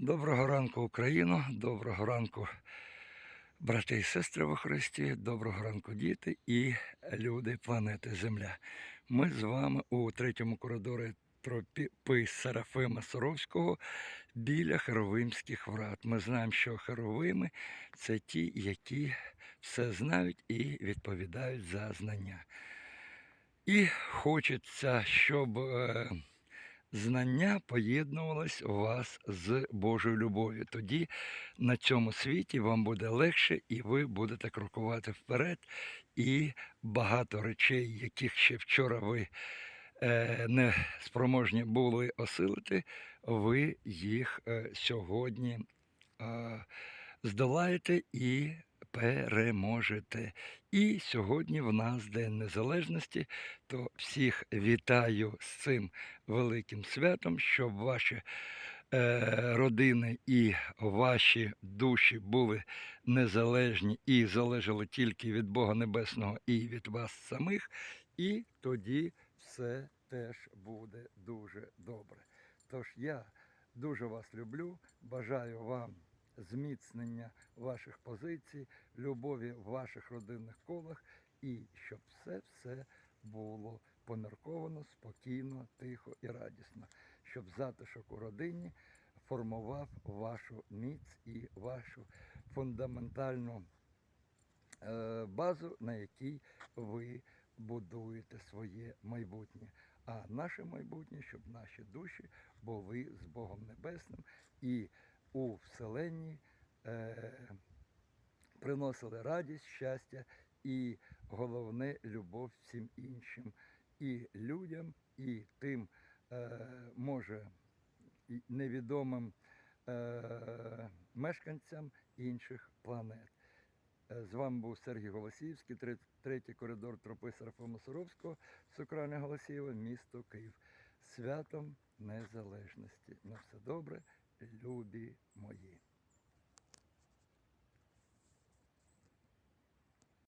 Доброго ранку, Україно, доброго ранку, брати і сестри во Христі, доброго ранку, діти і люди планети Земля. Ми з вами у третьому коридорі тропи Серафима Соровського біля Херовимських врат. Ми знаємо, що Херовими це ті, які все знають і відповідають за знання. І хочеться, щоб. Знання поєднувалось у вас з Божою любов'ю. Тоді на цьому світі вам буде легше, і ви будете крокувати вперед. І багато речей, яких ще вчора ви е, не спроможні були осилити, ви їх е, сьогодні е, здолаєте і переможете. І сьогодні в нас День Незалежності, то всіх вітаю з цим великим святом, щоб ваші е, родини і ваші душі були незалежні і залежали тільки від Бога Небесного і від вас самих, і тоді все теж буде дуже добре. Тож я дуже вас люблю, бажаю вам зміцнення ваших позицій, любові в ваших родинних колах і щоб все-все було помірковано, спокійно, тихо і радісно, щоб затишок у родині формував вашу міць і вашу фундаментальну е, базу, на якій ви будуєте своє майбутнє. А наше майбутнє, щоб наші душі були з Богом Небесним і у Вселенні е, приносили радість, щастя і головне любов всім іншим, і людям, і тим, е, може, невідомим е, мешканцям інших планет. Е, З вами був Сергій Голосіївський, тре- третій коридор тропи Серафима Суровського, Сукране Голосієва, місто Київ. Святом Незалежності. На все добре, любі мої.